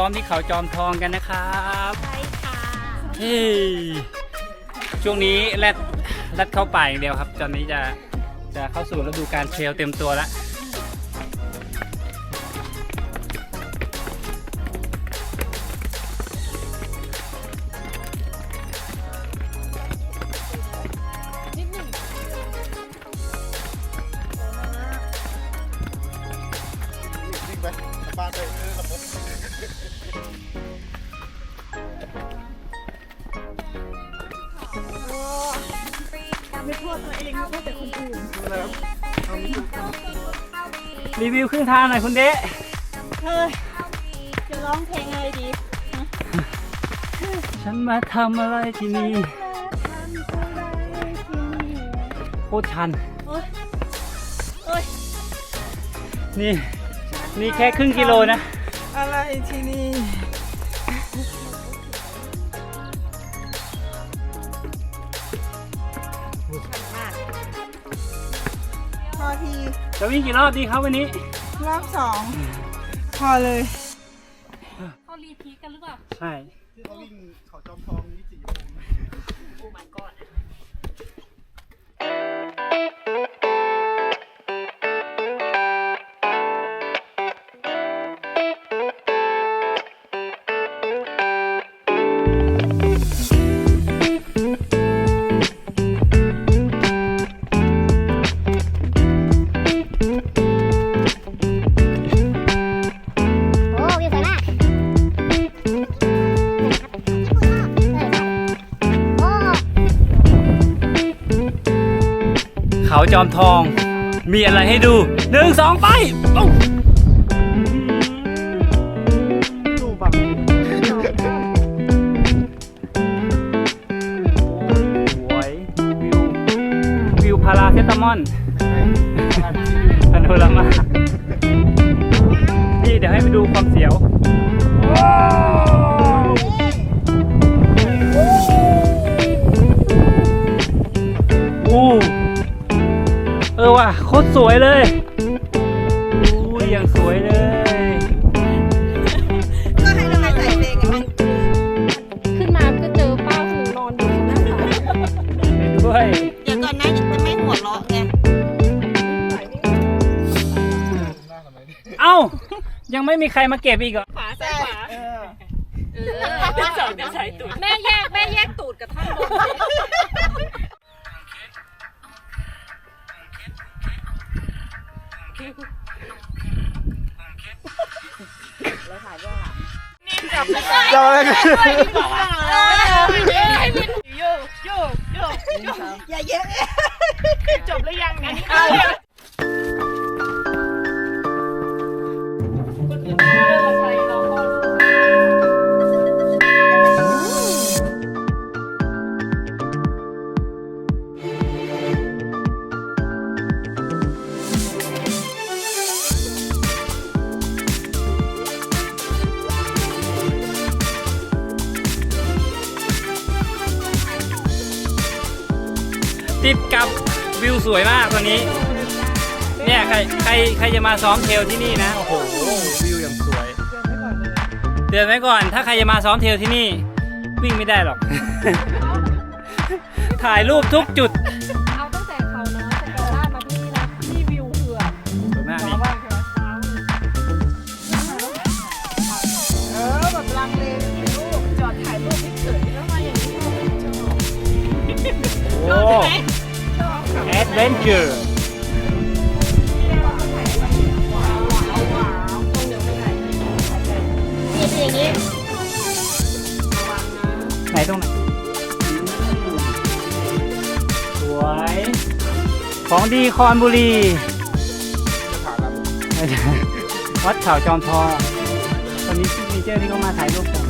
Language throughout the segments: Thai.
มาซ้อมที่เขาจอมทองกันนะครับใช่ค่ะเฮ้ยช่วงนี้แรดแรดเข้าป่าอย่างเดียวครับ ตอนนี้จะจะเข้าสู่ฤดูการเทรลเต็มตัวแล้ว ตัวเองโทษแต่คนอื่นรีวิวครึ่งทางหน่อยคุณเดะเฮ้ยจะร้องเพลงอะไรดีฉันมาทำอะไรที่นี่ทำอะไรที่นี่โคตรชันโอ๊ยโอ๊ยนี่ นี่แค่ครึ่งกิโลนะ อะไรที่นี่ จะวิ่งกี่รอบดีครับวันนี้ รอบสองพอเลย เขารีพีทกันหรือเปล่า ใช่ ที่เขาวิ่งเขาจอมทองนี่สี่โมง จอมทอง มีอะไรให้ดูหนึ่งสองไปวิวพาราเซตามอนพาโนรามานี่เดี๋ยวให้ไปดูความเสียว โคตรสวยเลยอู้ยังสวยเลย ก็ให้ทำไมใส่เพลงกันขึ้นมาก็เจอป้าหนูนอนอยู่ข้างหน้าศาลไปด้วย เดี๋ยวก่อนนะจะไม่หัวเราะไงเอ้า ยังไม่มีใครมาเก็บอีกเหรอฝาใส่ฝาสองจะใส่ตูดแม่แยกแม่แยกตูดกับท่อนบน จะอะไรกันอย่าเยอะจบหรือยังเนี่ย ติดกับวิวสวยมากตอนนี้ เนี่ยใครใครใครจะมาซ้อมเทรลที่นี่นะ โอ้โหวิวอย่างสวย เตือนไว้ก่อน ถ้าใครจะมาซ้อมเทรลที่นี่ วิ่งไม่ได้หรอก ถ่ายรูปทุกจุดเอาตั้งแต่เขาน้อยแต่ลาดมาที่นี่นะที่วิวเหือสวยมากนี่เออแบบลังเลเป็นรูปจอดถ่ายรูปไม่เฉยแล้วมาอย่างนี้โอ้แอดเวนเจอร์นี่เป็นอย่างนี้ไหนตรงไหนสวย ของดีคอนบุรีไม่ใช่วัดเขาจอมทองตอนนี้ซิกเนเจอร์ที่เขามาถ่ายรูปกัน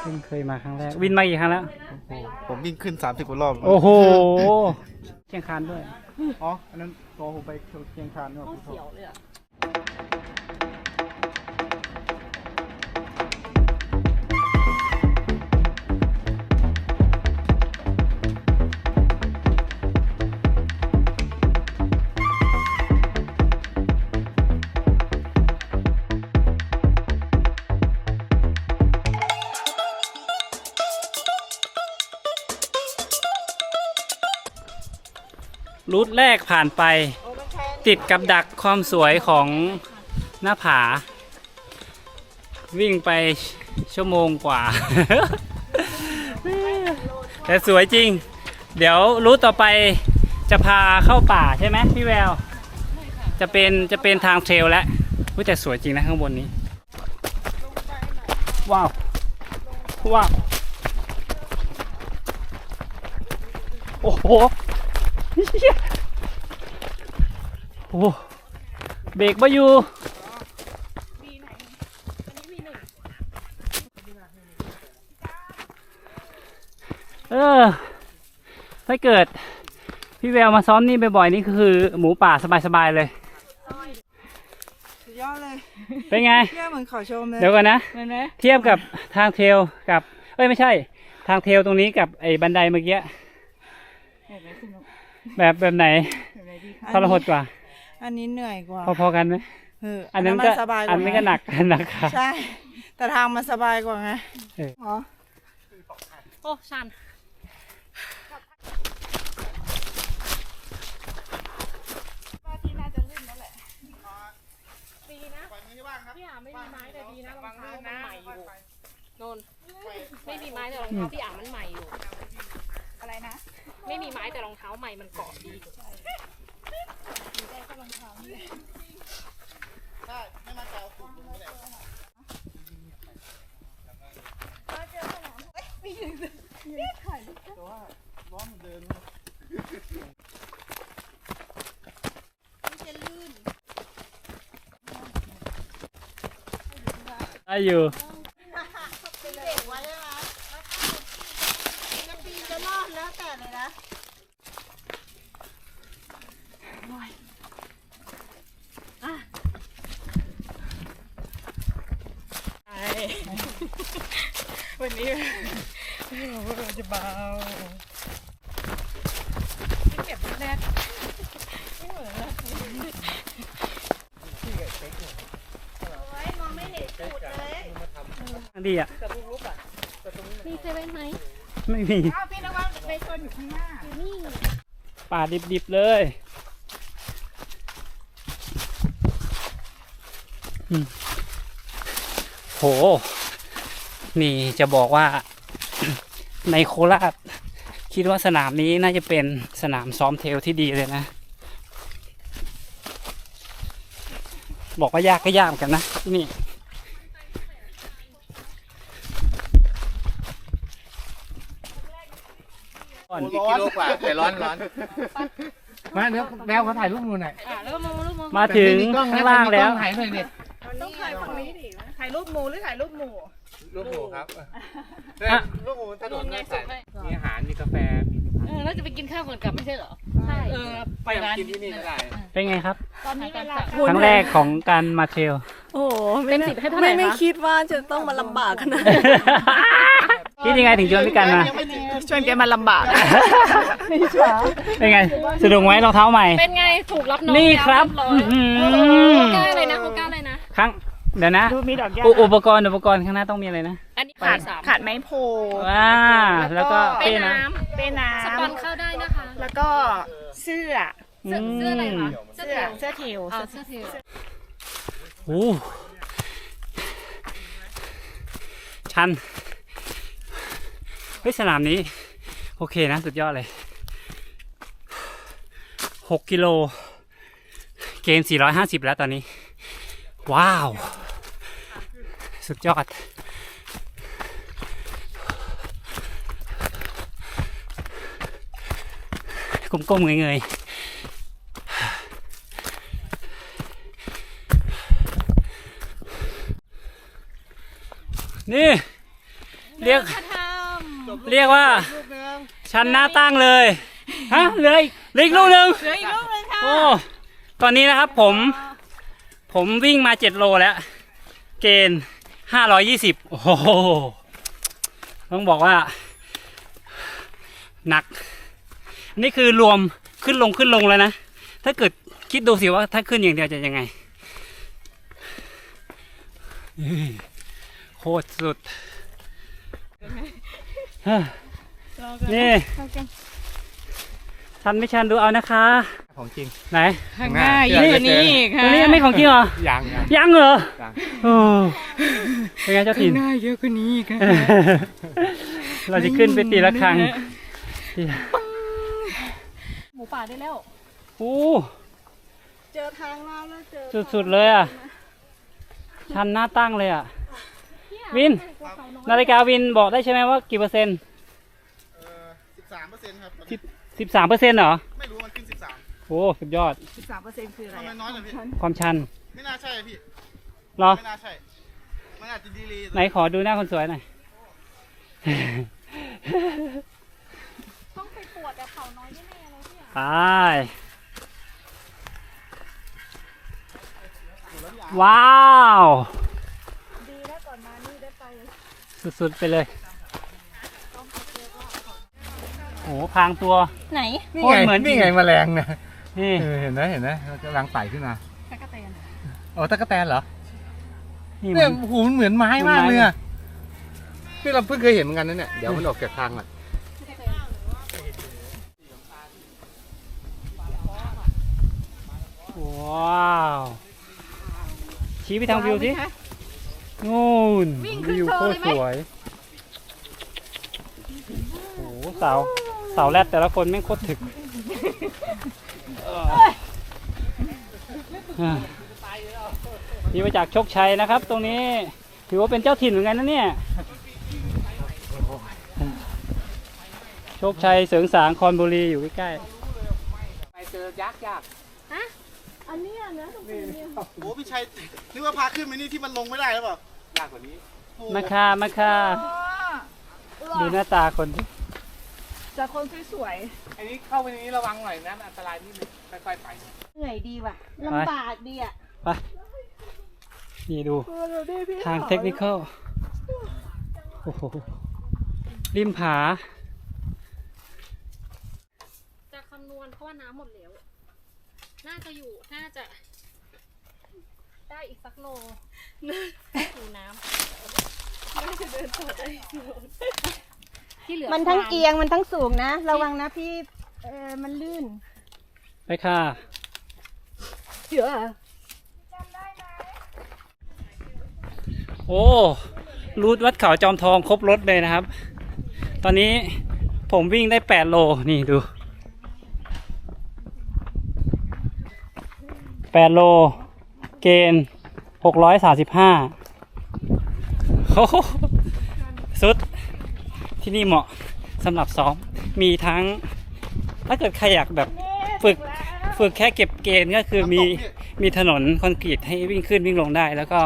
เพิ่งเคยมาครั้งแรก วินมากี่ครั้งแล้ว ผมวิ่งขึ้น 30กว่ารอบโอ้โหเชียงคานด้วย อ๋อ อันนั้นตัวผมไปเชียงคานเนี่ยเสียวเลยอะ รูทแรกผ่านไป ติดกับดักความสวยของหน้าผา วิ่งไปชั่วโมงกว่า แต่สวยจริง เดี๋ยวรู้ต่อไปจะพาเข้าป่าใช่ไหมพี่แววจะเป็นจะเป็นทางเทรลแล้วแต่สวยจริงนะข้างบนนี้ ว้าว ว้าว โอ้โหเหี้ย โอ้โหเบรกมาอยู่ เออ ถ้าเกิด พี่แววมาซ้อมนี่บ่อยๆนี่คือหมูป่าสบายๆเลย สุดยอดเลยเป็นไง เที่ยวเหมือนเขาชมเลยเดี๋ยวก่อนนะ เห็นไหมเทียบกับทางเทรลกับ เอ้ยไม่ใช่ ทางเทรลตรงนี้กับไอ้บันไดเมื่อกี้ เห็นไหมคุณนกแบบแบบไหนเห็นไหมดีทรหดกว่า อันนี้เหนื่อยกว่าพอๆกันไหมเอออันนั้นมัก็สบายกว่าอันนี้ก็หนักหนักค่ะใช่ แต่ทางมันสบายกว่าไงเอออ๋อโอ้ชันว่าที่น่าจะลื่นแล้วแหละดีนะพี่อ่าไม่มีไม้แต่ดีนะรองเท้ามันใหม่อยู่นนไม่มีไม้แต่รองเท้าพี่อ่ามันใหม่อยู่ อะไรนะ ไม่มีไม้แต่รองเท้าใหม่มันเกาะดี ได้ไม่มาเกาสูงตรงนี้แหละได้อยู่ จะปีนจะรอดแล้วแต่เลยนะ วั นนี้ไม่รู้ว่าเราจะเบาเก็บแรกไม่เหมือนนะโอ้ยมองไม่เห็นจุดเลยดีอะมีเซเว่นไหมไม่มีอ้าวพี่นวัดไปชนอยู่ข้างหน้าป่าดิบๆเลยอืมโห นี่จะบอกว่า ในโคราชคิดว่าสนามนี้น่าจะเป็นสนามซ้อมเทรลที่ดีเลยนะ บอกว่ายากก็ยากเหมือนกันนะที่นี่ก่อนกี่กิโลกว่าแต่ร้อนร้อนมาเดี๋ยวแมวเขาถ่ายรูปมือหน่อยอ่าแล้วมาลูกมามาถึงข้างล่างแล้วถ่ายหน่อยดิต้องถ่ายฝั่งนี้ดิถ่ายรูปหมูหรือถ่ายรูปหมู ลูกหมูครับอะลูกหมูถนนไงไม่สุใส่กให้มีอาหารมีกาแฟมีเออแล้วจะไปกินข้าวก่อนกลับไม่ใช่เหรอ ใช่เออ ไปร้านกินที่นี่ก็ได้เป็นไงครับ ตอนนี้เวลา ครั้งแรกของการมาเทรลโอ้โหเต็มสิบให้เท่าไหร่ไม่ไม่คะ คิดว่าจะต้องมาลำบากขนาดคิดยังไงถึงชวนพี่กันมา ชวนแกมาลำบาก เป็นไงสะดวกไหมรองเท้าใหม่ เป็นไงถูกรับน้องนี่ครับแล้วอื้อหือเรียบร้อยโคก้าเลยนะโคก้าเลยนะ ครั้ง เดี๋ยวนะดูมีดอกหญ้าอุอุปกรณ์อุปกรณ์ข้างหน้าต้องมีอะไรนะ อันนี้ขาขาดดสามขาดไม้โพว้าแล้วก็เป็เป้นนะน้ำเป้น้สปอนเข้าได้นะคะำแล้วก็เสื้อเสื้อเสื้ออะไรคะเสื้อเสื้อเทลเสื้อเทลอ๋อเสื้อเทลโอ้ชันเฮ้ยสนามนี้ โอเคนะ สุดยอดเลยหกกิโล เกณฑ์450 แล้วตอนนี้ ว้าว สุดยอด ก้มๆเงยๆนี่ เรียกเรียกว่าชันหน้าตั้งเลยฮะเหลืออีกเหลืออีกลูกหนึ่งเหลืออีกรูปหนึงค่ะโอ้ตอนนี้นะครับผม ผมวิ่งมาเจ็ดโลแล้ว เกณฑ์ ห้าร้อยยี่สิบโอ้โหต้องบอกว่า หนัก นี่คือรวมขึ้นลงขึ้นลงแล้วนะ ถ้าเกิดคิดดูสิว่าถ้าขึ้นอย่างเดียวจะยังไงนี่โคตรสุดเฮ้ยนี่ชันไม่ชันดูเอานะคะ ของจริง ไหนข้างหน้าเยนี่อะเหลือเกินตรงนี้ยังไม่ของจริงเหรอ ยังยังยังเหรอยังโอ้เป็นไงเจ้าถิ่นหน้าเยอะกว่านี้อีกเราจะขึ้นไปตีละครั้งหมูป่าได้แล้วโอ้เจอทางเราแล้วเจอสุดๆเลยอะ ชันหน้าตั้งเลยอะ วิน นาฬิกาวินบอกได้ใช่ไหมว่ากี่เปอร์เซ็นต์เอ่อสิบสามเปอร์เซ็นต์ครับสิบสามเปอร์เซ็นต์เหรอ ไม่รู้ อ้สุดยอดสิบสามเปอร์เซ็นต์คืออะไรทำไมอะน้อยจังพี่ ความชันไม่น่าใช่พี่ เหรอ ไม่น่าใช่ มันอาจจะดีเลยไหนขอดูหน้าคนสวยหน่อย ต้องไปตรวจแต่เขาน้อยแน่ๆเลยพี่อะไปว้าว ดีแล้วก่อนมานี่ได้ไปสุดๆไปเลย โอ้พรางตัวไหนนี่โอ้ไงยเหมือนจริง นี่ไงแมลงเนี่ย นี่เออเห็นไหมเห็นไหมมันกำลังไต่ขึ้นมาตะกะแตนโอ้ตะกแตนเหรอนี่เนี่ยมัน โอ้โหมันเหมือนไม้มากเหมือนไม้เลยอะนี่เราเพิ่งเคยเห็นเหมือนกันนะเนี่ยเดี๋ยวมันออกจากทางอะว้าว ชี้ไปทางวิวสินู่นวิวโคตรสวยโอ้โหเสาเสาแรดแต่ละคนแม่งโคตรถึกอ่า นี่มาจากโชคชัยนะครับ ตรงนี้ ถือว่าเป็นเจ้าถิ่นเหมือนกันนะเนี่ยโชคชัยเสริงสางคอนบุรีอยู่ใกล้ไปเจอยักษ์ยากอันเนี้ยนะตรงนี้เนี่ยโอ้พี่ชัยนึกว่าพาขึ้นไปนี่ที่มันลงไม่ได้หรือเปล่ายากกว่านี้โอ้ๆมาค่ะมาค่ะดูหน้าตาคนดิ จากคนสวยอันนี้เข้าไปในนี้ระวังหน่อยนะอันตรายนิดนึงค่อยๆไป ๆ เหนื่อยดีว่ะลำบากดีอะไป นี่ดูเออเดี๋ยวดิพี่ทางขอเทคนิคอลโอ้โห ริมผา จะคำนวณเพราะว่าน้ำหมดแล้ว น่าจะอยู่ น่าจะ ได้อีกสักโลอยู่น้ำ ที่เหลือมันทั้งเอียงมันทั้งสูงนะ ระวังนะพี่เออมันลื่นไปค่ะเสือโอ้รูทวัดเขาจอมทองครบรถเลยนะครับ ตอนนี้ผมวิ่งได้ 8 โล นี่ดู 8 โล เกณฑ์635โอ้โหสุด ที่นี่เหมาะสำหรับซ้อม มีทั้ง ถ้าเกิดใครอยากแบบฝึกฝึกแค่เก็บเกณฑ์ก็คือมีมีถนนคอนกรีตให้วิ่งขึ้นวิ่งลงได้ แล้วก็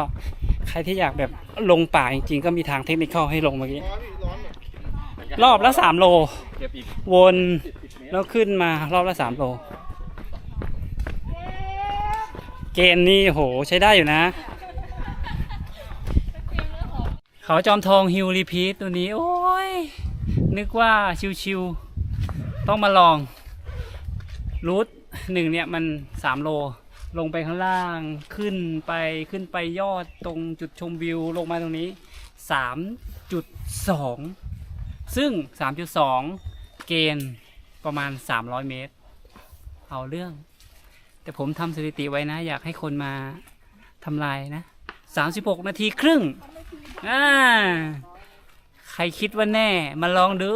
ใครที่อยากแบบลงป่าจริงๆ ก็มีทางเทคนิคเข้าให้ลงเมื่อกี้ร้อนพี่ร้อนแบบรอบละสามโลเก็บอีกวนแล้วขึ้นมารอบละสามโล เกณฑ์นี่โหใช้ได้อยู่นะ เขาจอมทองฮิลรีพีทตัวนี้ โอ้ ย นึกว่าชิวๆต้องมาลองรูทหนึ่งเนี่ยมันสามโล ลงไปข้างล่างขึ้นไปขึ้นไปยอดตรงจุดชมวิวลงมาตรงนี้สามจุดสองซึ่ง3.2เกณฑ์ประมาณ300เมตร เอาเรื่อง แต่ผมทำสถิติไว้นะ อยากให้คนมาทำลายนะ36นาทีครึ่งอ่า รคิดว่าแน่ มาลองดู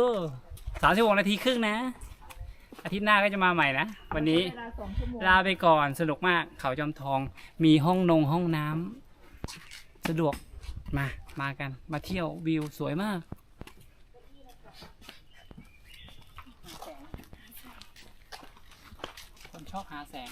36นาทีครึ่งนะ อาทิตย์หน้าก็จะมาใหม่นะ วันนี้เวลาสองชั่วโมงลาไปก่อนสนุกมากเขาจอมทอง มีห้องนงห้องน้ำสะดวกมามากันมาเที่ยววิวสวยมาก คนชอบหาแสง